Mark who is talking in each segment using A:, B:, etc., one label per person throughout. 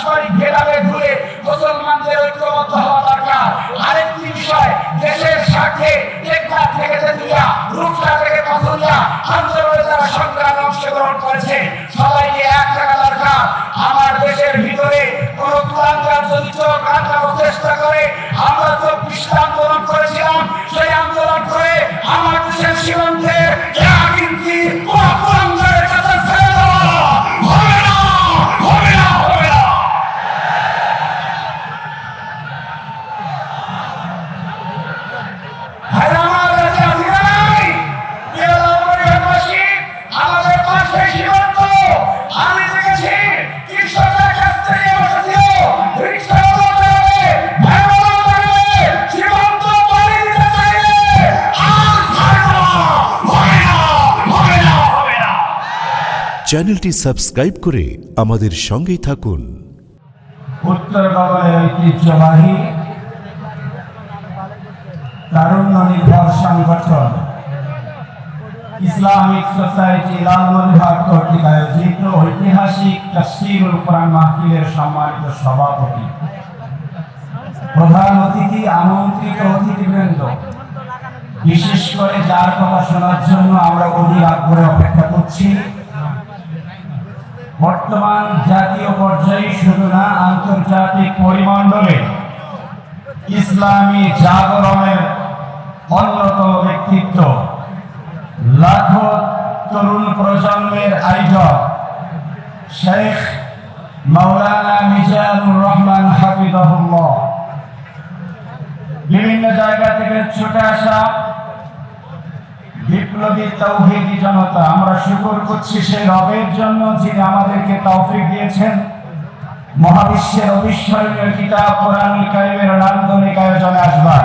A: পারস্পরিক ভেদাভেদ ভুলে মুসলমানদের ঐক্যবদ্ধ হওয়া দরকার, আরেকটি বিষয়, দেশের স্বার্থে টেকনাফ থেকে তেতুলিয়া রূপসা থেকে পাথুরিয়া আন্দোলনে যারা সংগ্রামে অংশগ্রহণ করেছে। সবাইকে এক থাকা দরকার। আমার দেশের ভিতরে কোন কুলাঙ্গার যদি চোখ আটকানোর চেষ্টা করে, আমরা চব্বিশটা আন্দোলন করেছিলাম, সেই আন্দোলন করে আমার দেশের সীমান্তে এক ইঞ্চি
B: চ্যানেলটি সাবস্ক্রাইব করে আমাদের সঙ্গেই থাকুন।
C: উত্তর বঙ্গের ঐতিহ্যবাহী তারুণ্য নির্ভর সংগঠন। ইসলামিক সোসাইটি লালমনিরহাট কর্তৃক আয়োজিত ঐতিহাসিক তফসিরুল কোরআন মাহফিলের সম্মানিত সভাপতি। প্রধান অতিথি, আমন্ত্রিত অতিথিবৃন্দ। বিশেষ করে যার কথা শোনার জন্য আমরা অধীর আগ্রহে অপেক্ষা করছি। বর্তমান জাতীয় পর্যায়ে শুধু না, আন্তর্জাতিক পরিমণ্ডলে ইসলামী জাগরণের অন্যতম ব্যক্তিত্ব লাখো তরুণ প্রজন্মের আইডল শেখ মাওলানা মিজানুর রহমান হাফিজাহুল্লাহ। বিভিন্ন জায়গা থেকে ছুটে আসা বিপ্লবী তৌহিদি জনতা, আমরা শুকর করছি সেই রবের জন্য যিনি আমাদেরকে তৌফিক দিয়েছেন। মহাবিশ্বের অবিস্মরণীয় কিতাব কোরআনুল কারিমের নান্দনিক আয়োজনে আসবার।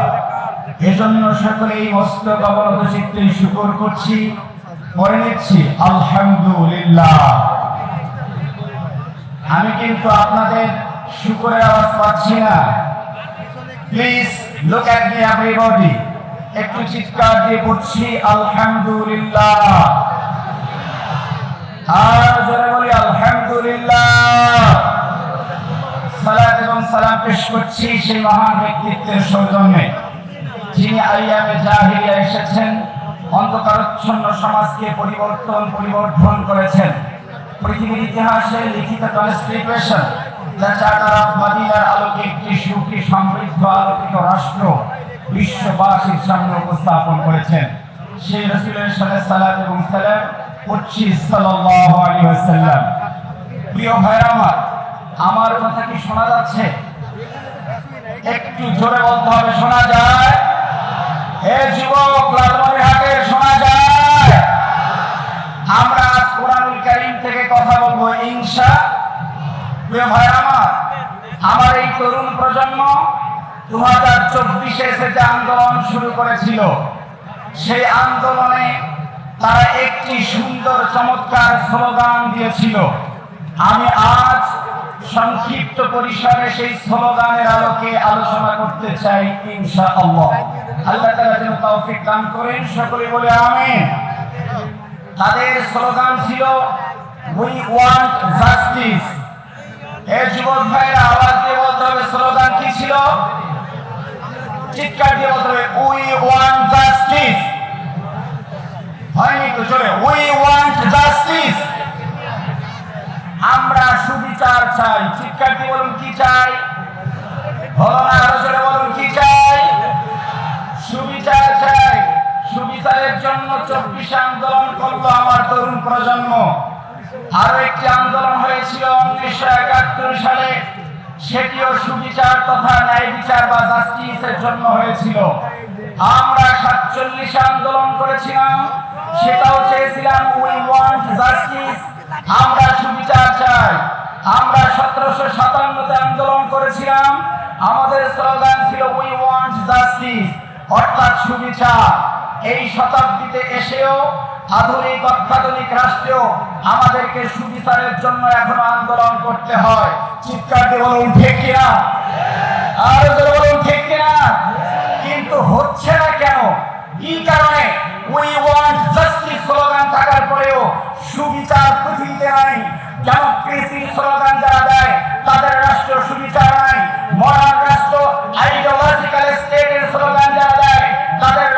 C: এজন্য সকলে এই মস্তক অবনত চিত্তে শুকর করছি পরে নিচ্ছি। আলহামদুলিল্লাহ। আমি কিন্তু আপনাদের শুকরের আওয়াজ পাচ্ছি না। Please look at me everybody একটু চিৎকার দিয়ে পড়ছি আলহামদুলিল্লাহ। আর জোরে বলি, আলহামদুলিল্লাহ। সালাত এবং সালাম পেশ করছি সেই মহান ব্যক্তিত্বের সৌজন্যে, যিনি আইয়ামে জাহিলিয়া এসেছেন, অন্ধকারচ্ছন্ন সমাজকে পরিবর্তন পরিবর্তন করেছেন। পৃথিবীর ইতিহাসে লিখিত কনস্টিটিউশন চার্টার অফ মাদিনার আলোকে একটি সুখী সমৃদ্ধ আলোকিত রাষ্ট্র বিশ্ববাসীর সামনে উপস্থাপন করেছেন। সেই রসুলের সাথে সালাত এবং সালাম পড়ছি সাল্লাল্লাহু প্রিয় ভাইরা আমার আমার কথা কি শোনা যাচ্ছে? একটু জোরে বলতে হবে, শোনা যায়? হে যুবক লালমনিরহাটের শোনা যায়? আমরা আজ কোরআনুল কারীম থেকে কথা বলব, ইনশা। প্রিয় ভাই আমার আমার এই তরুণ প্রজন্ম দু হাজার চব্বিশে যে আন্দোলন শুরু করেছিল, সেই আন্দোলনে তারা একটি সুন্দর চমৎকার স্লোগান দিয়েছিল। আমি আজ সংক্ষিপ্ত পরিসরে সেই স্লোগানের আলোকে আলোচনা করতে চাই ইনশা আল্লাহ আল্লাহ তাআলা যেন তৌফিক দান করেন, সকলে বলে আমিন। তাদের স্লোগান ছিল উই ওয়ান্ট জাস্টিস এ যুবক ভাইরা, আওয়াজ দিয়ে বলতে হবে, স্লোগান কি ছিল? চিৎকার দিয়ে বলতে হবে উই ওয়ান্ট জাস্টিস হয়নি তো, চলে। উই ওয়ান্ট জাস্টিস আমরা সুবিচার চাই। চিৎকার দিয়ে বলুন কি চাই? জোরে বলুন কি চাই? সুবিচার চাই। সুবিচারের জন্য চব্বিশ আন্দোলন করল আমার তরুণ প্রজন্ম। আরও একটি আন্দোলন হয়েছিল উনিশশো একাত্তর সালে। সেটিও সুবিচার তথা ন্যায় বিচার বা জাস্টিসের জন্য হয়েছিল। আমরা সাতচল্লিশে আন্দোলন করেছিলাম, সেটাও চেয়েছিলাম উই ওয়ান্ট জাস্টিস আমরা সুবিচার চাই। আমরা সতেরোশো সাতান্নতে আন্দোলন করেছিলাম। আমাদের স্লোগান ছিল উই ওয়ান্ট জাস্টিস অর্থাৎ সুবিচার। এই শতাব্দীতে এসেও আধুনিক অত্যাধুনিক রাষ্ট্রেও আমাদেরকে সুবিচারের জন্য এখনও আন্দোলন করতে হয়। চিৎকার দিয়ে বলুন ঠিক কিনা? আরও কিনা? কিন্তু হচ্ছে না কেন? কি কারণে? উই ওয়ান্ট জাস্টিস স্লোগান থাকার পরেও সুবিচার পৃথিবীতে নাই। ডেমোক্রেসি স্লোগান যারা দেয়, তাদের রাষ্ট্র সুবিচার নাই। মডার্ন রাষ্ট্র আইডিওলজিক্যাল স্টেটের স্লোগান যারা দেয়, তাদের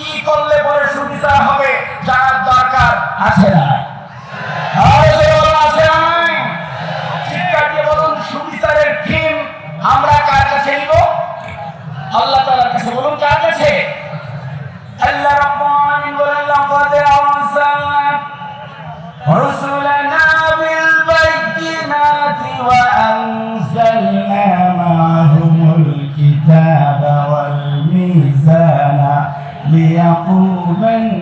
C: কি করলে পরে সুবিধা হবে জানার দরকার আছে না। আমরা কার কাছে নিব? আল্লাহ তালার কাছে বলুন, কার কাছে? আল্লাহ রহমান বলেন লাফাদে আওয়াজ রসুলানা woman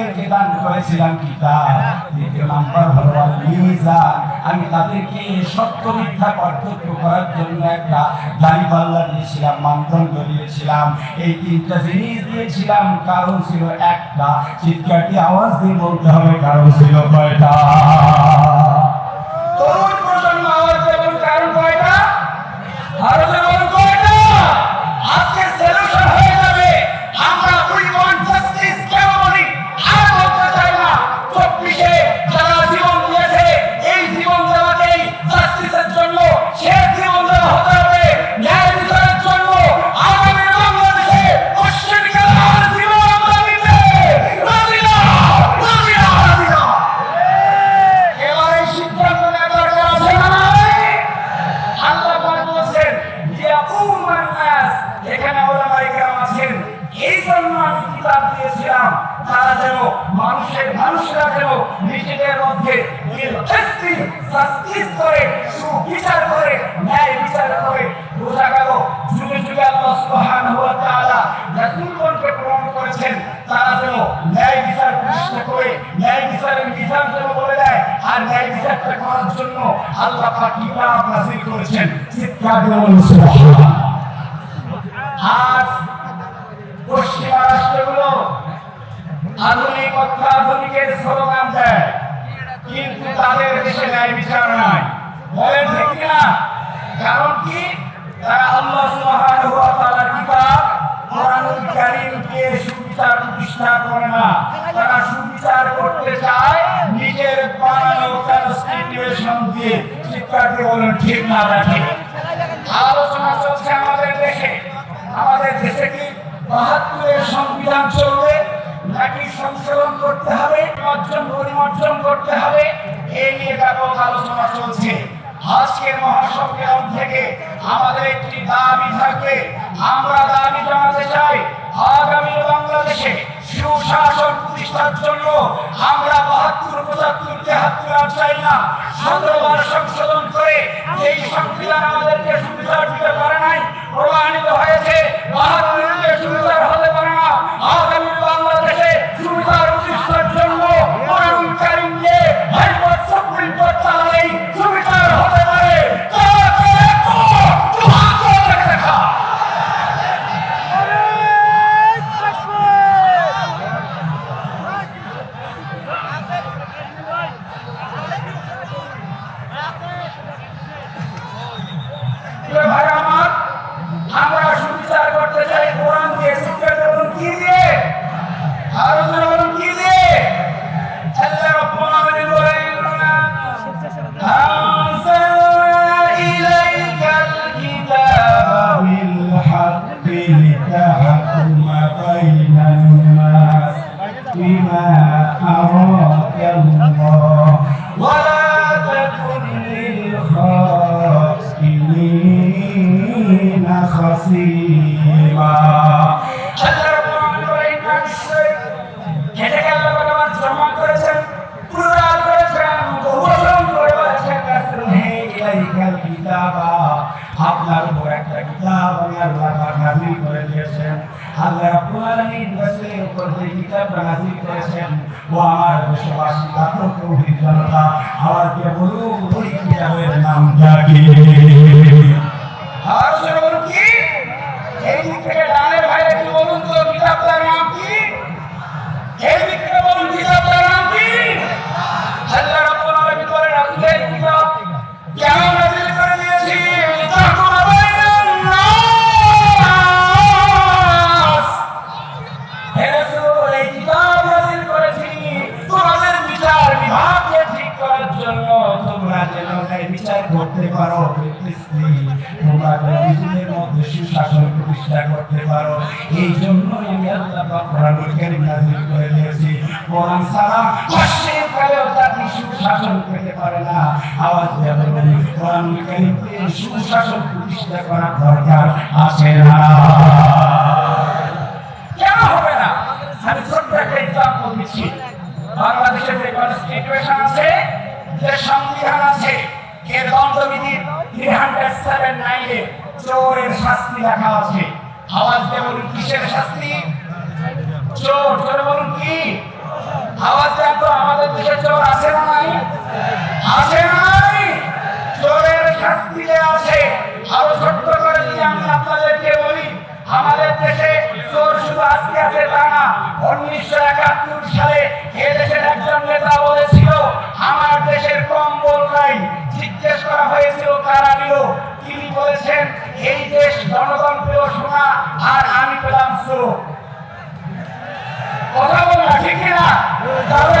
C: রাসূলকে দান করেছিলাম কিতাব আমি তাদেরকে সত্য মিথ্যা পার্থক্য করার জন্য একটা দাড়িপাল্লা দিয়েছিলাম মানদণ্ড দিয়েছিলাম এই তিনটা জিনিস দিয়েছিলাম কারণ ছিল একটা। চিৎকারটি আওয়াজ দিয়ে বলতে হবে কারণ ছিল কয়টা কিসতি জাস্টিস করে, সুবিচার করে, ন্যায় বিচার করে, বোঝা গেল যুগে যুগে আল্লাহ সুবহানাহু ওয়া তাআলা রাসূলগণকে প্রেরণ করেছেন। তারা যেন ন্যায় বিচার প্রতিষ্ঠা করে, ন্যায় বিচারের বিধান যেন বলে দেয় আর ন্যায় বিচারটা করার জন্য আল্লাহ পাক কিতাব নাযিল করেছেন। চিৎকার বলুন সুবহানাল্লাহ। আজ পশ্চিমা রাষ্ট্রগুলো আধুনিক অত্যাধুনিকের স্লোগান দেয়। কিন্তু তাদের দেশে ন্যায় বিচার নাই বলেন ঠিক না কারণ কি? তারা আল্লাহ সুবহানাহু ওয়া তাআলার কিতাব কোরআনুল কারীমকে সুবিচার প্রতিষ্ঠা করে না। তারা সুবিচার করতে চায় নিজের বানানো কনস্টিটিউশন দিয়ে। দিয়ে বলেন, ঠিক না ঠিক? আলোচনা চলছে আমাদের দেশে। আমাদের দেশে কি বাহাত্তরের সংবিধান চলবে? নাকি সংশোধন করতে হবে অর্জন পরিমার্জন করতে হবে। এই নিয়ে ব্যাপক আলোচনা চলছে। আজকের মহাসম্মেলন থেকে আমাদের একটি দাবি থাকবে। আমরা দাবি জানাতে চাই, আগামী বাংলাদেশে সুশাসন প্রতিষ্ঠার জন্য আমরা বাহাত্তর, পঁচাত্তর, তেহাত্তর আর চাই না। সতেরো সংশোধন করে এই সংবিধান আমাদেরকে সুবিধা দিতে পারে নাই, প্রমাণিত হয়েছে বাহাত্তরকে সুবিধার হতে পারে না। আগামী বাংলাদেশে حق ما أراك الله ولا تكن للخاسرين خسيرا শাস্তি লেখা আছে আওয়াজ দিয়ে বলুন কিসের শাস্তি চোর চোর বলুন কি আওয়াজ দেন তো আমাদের দেশে চোর আছে না নাই আছে না নাই চোরের শাস্তি দেয়া আছে আরও ছোট্ট করে যদি আমি আপনাদেরকে বলি, আমাদের দেশে চোর শুধু আজকে আছে তা না, উনিশশো একাত্তর সালে এ দেশের একজন নেতা বলেছিল, আমার দেশের কম্বল নাই। জিজ্ঞেস করা হয়েছিল, কারা নিল তিনি বলেছেন, এই দেশ জনগণ পেল শোনা, আর আমি পেলাম চোর। কথা বল না ঠিক না তাহলে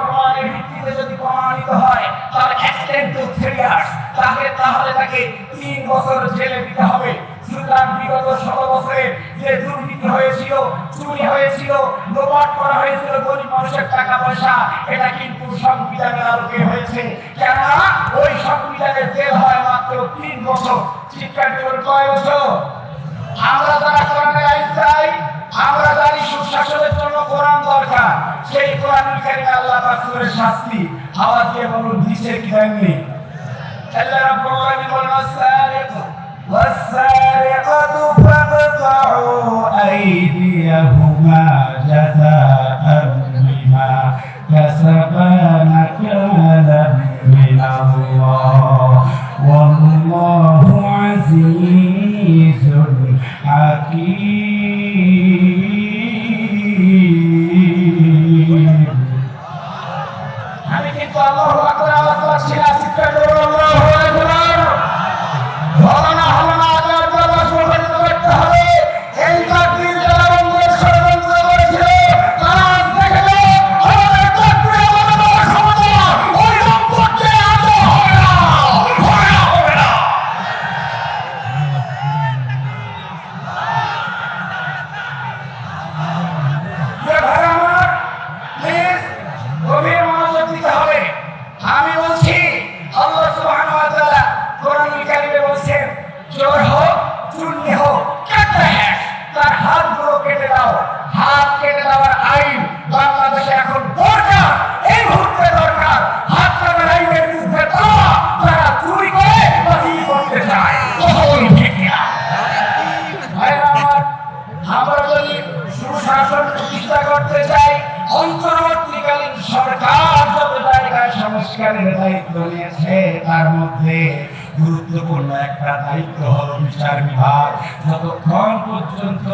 C: যতক্ষণ পর্যন্ত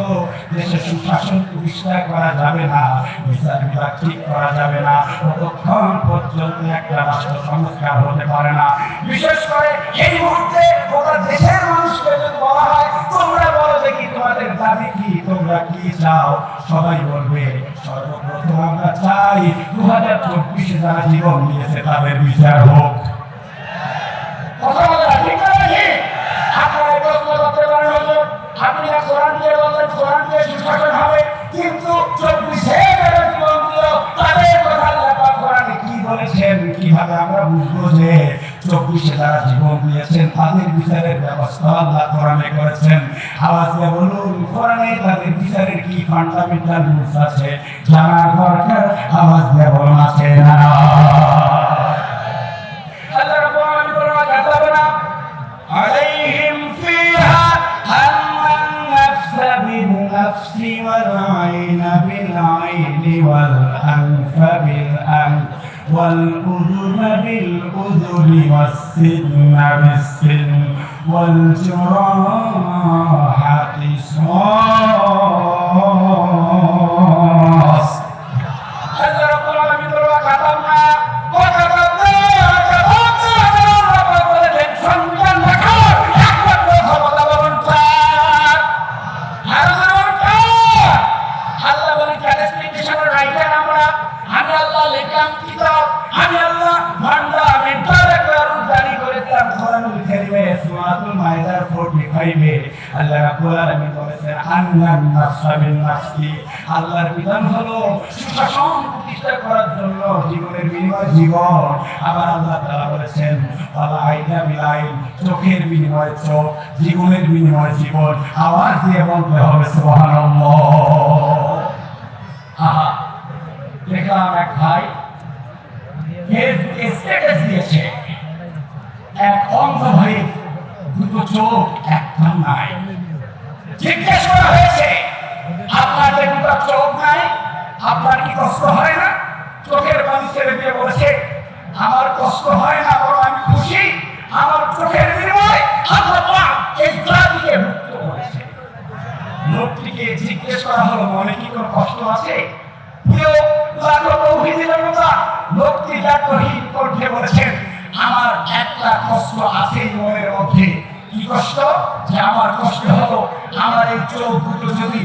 C: দেশে সুশাসন প্রতিষ্ঠা করা যাবে না বিচার বিভাগ ঠিক করা যাবে না ততক্ষণ পর্যন্ত একটা রাষ্ট্র সংস্কার হতে পারে না। বিশেষ করে এই মুহূর্তে গোটা দেশের মানুষকে যদি বলা হয়
D: তোমরা বলো দেখি তোমাদের দাবি কি তোমরা কি চাও? সবাই বলবে সর্বপ্রথম আমরা চাই দু হাজার চব্বিশে যারা জীবন নিয়েছে তাদের বিচার হোক।
C: কথা বলে না, হাবিরা কোরআনকে বলেন কোরআনকে শিক্ষকের হবে। কিন্তু চব্বিশে যারা জীবন দিয়েছেন, তাদের বিচারের ব্যবস্থা আল্লাহ কোরআনে করেছেন। আওয়াজ বলুন তাদের বিচারের কি ফান্ডামেন্টাল আছে? জানা দরকার আওয়াজ দিয়ে আছে না?
A: والعين بالعين والأنف بالأنف
C: والأذن بالأذن والسن بالسن والجراح قصار আন্নান নাফসা আল্লাহর বিধান হলো সুশাসন প্রতিষ্ঠা করার জন্য জীবনের বিনিময় জীবন। আবার আল্লাহ তাআলা বলেছেন ওয়ালা আইনা বিল চোখের বিনিময় চোখ, জীবনের বিনিময় জীবন। আওয়াজ দিয়ে বলতে হবে, সুবহানাল্লাহ। দেখলাম এক ভাই এক অন্ধ ভাই দুটো চোখ একটা নাই।
A: জিজ্ঞেস করা হয়েছে আপনার চোখ নাই, আপনার কি কষ্ট হয় না? চোখের পানি ছেড়ে দিয়ে বলেছে, আমার কষ্ট হয় না, বরং আমি খুশি। আমার চোখের মুক্ত করেছে।
C: লোকটিকে জিজ্ঞেস করা হলো, মনে কি কোনো কষ্ট আছে?
A: প্রিয় লোকটি কণ্ঠে বলেছেন, আমার একটা কষ্ট আছে মনের মধ্যে। কি কষ্ট? যে আমার কষ্ট হলো, আমার এই চোখ দুটো যদি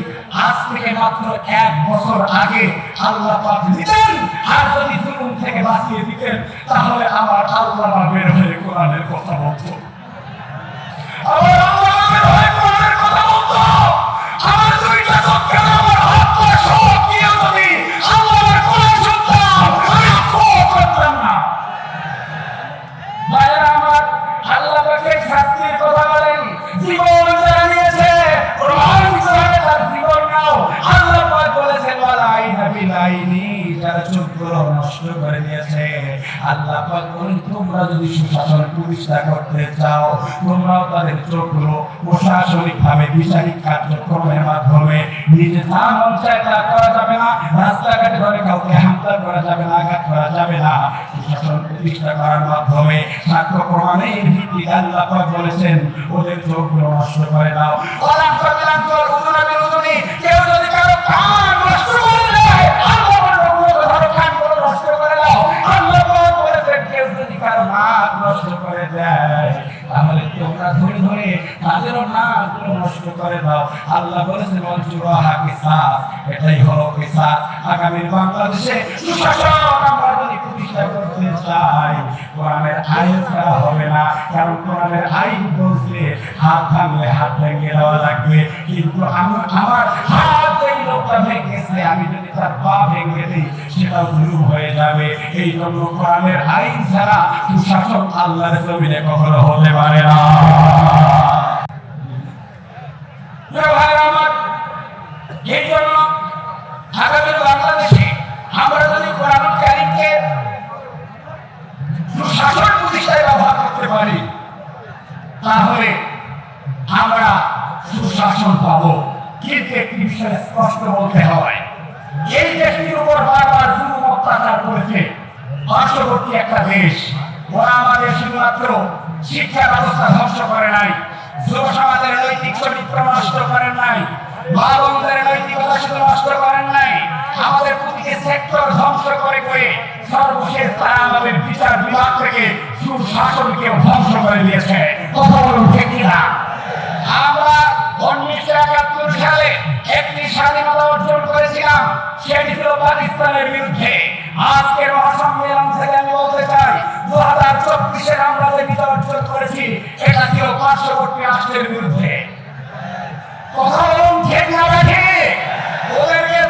A: আজ থেকে মাত্র এক বছর আগে আল্লাহ পাক দিতেন, আর যদি জুলুম থেকে বাঁচিয়ে দিতেন, তাহলে আমার আল্লাহ বের হয়ে কোরআনের কথা বলতো। আমার
C: নষ্ট করে দিয়েছে আল্লাহ বলেন, তোমরা যদি সুশাসন প্রতিষ্ঠা করতে চাও, তোমরাও তাদের চোখগুলো প্রশাসনিক ভাবে বিচারিক কার্যক্রমের মাধ্যমে নিজে যা মন চায় তা করা যাবে না, রাস্তাঘাটে ধরে কাউকে হামলা করা যাবে না, আঘাত করা যাবে না। সুশাসন প্রতিষ্ঠা করার মাধ্যমে সাক্ষ্য প্রমাণের ভিত্তিতে আল্লাহ পাক বলেছেন, ওদের চোখগুলো নষ্ট করে দাও।
A: কেউ যদি কারও কান
C: তাহলে তোমরা ধরে ধরে তাদেরও নষ্ট করে দাও। আল্লাহ বলেছেন এটাই হলো আগামী বাংলাদেশে সুশাসন আমরা যদি প্রতিষ্ঠা করতে চাই কোরআনের হবে না। কারণ কোরআনের আইন বলছে, হাত ভাঙলে হাত ভেঙে দেওয়া লাগবে। কিন্তু আমার আমার হাত লোকটা কখনো হতে পারে না।
A: ব্যবহার করতে পারি তাহলে আমরা সুশাসন পাবো। কিন্তু একটি বিষয় স্পষ্ট বলতে হয়। এই দেশটির উপর বারবার জুলুম অত্যাচার করেছে। পার্শ্ববর্তী একটা দেশ। ওরা আমাদের শুধুমাত্র শিক্ষা ব্যবস্থা ধ্বংস করে নাই। যুব সমাজের নৈতিক চরিত্র নষ্ট করেন নাই। মা নৈতিকতা শুধু নষ্ট করেন নাই। আমাদের প্রতিটি সেক্টর ধ্বংস করে করে সর্বশেষ তারা আমাদের বিচার বিভাগ থেকে সুশাসনকে ধ্বংস করে দিয়েছে। কথা বলুন ঠিক কিনা? আমরা উনিশশো একাত্তর সালে একটি স্বাধীনতা অর্জন করেছিলাম, সেটি ছিল পাকিস্তানের বিরুদ্ধে। আজকের মহাসম্মেলন থেকে আমি বলতে চাই দু হাজার চব্বিশের আমরা যে বিজয় অর্জন করেছি, এটা ছিল পার্শ্ববর্তী রাষ্ট্রের বিরুদ্ধে। কথা বলুন ঠিক না রাখি ওদেরকে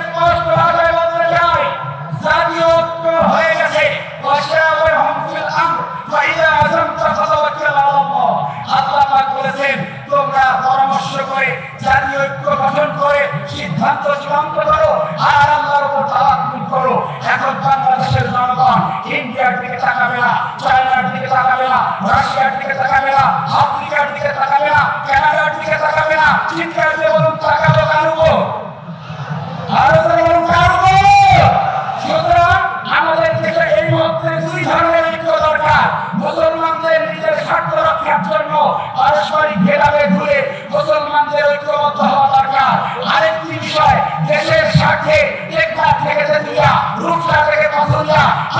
C: সিদ্ধান্ত চূড়ান্ত করো, আর দিকে তাকাবে না, চায়নার দিকে তাকাবে না, রাশিয়ার দিকে তাকাবে না, আফ্রিকার দিকে তাকাবে না, কানাডার দিকে তাকাবে না। চিৎকার বলুন, তাকাবো আমাদের দেশে এই মুহূর্তে দুই ধরনের ঐক্য দরকার। মুসলমানদের নিজের স্বার্থ রক্ষার জন্য পারস্পরিক ভেদাভেদ ভুলে মুসলমানদের ঐক্যবদ্ধ হওয়া আরেকটি বিষয়, দেশের থেকে থেকে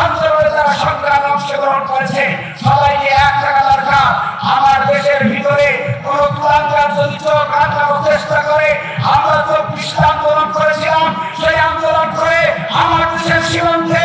C: আন্দোলনে সংগ্রামে অংশগ্রহণ করেছে। সবাইকে এক থাকা দরকার। আমার দেশের ভিতরে কোন কুলাঙ্গার যদি চোখ আটকানোর চেষ্টা করে, আমরা চব্বিশটা আন্দোলন করেছিলাম। সেই আন্দোলন করে আমার দেশের সীমান্তে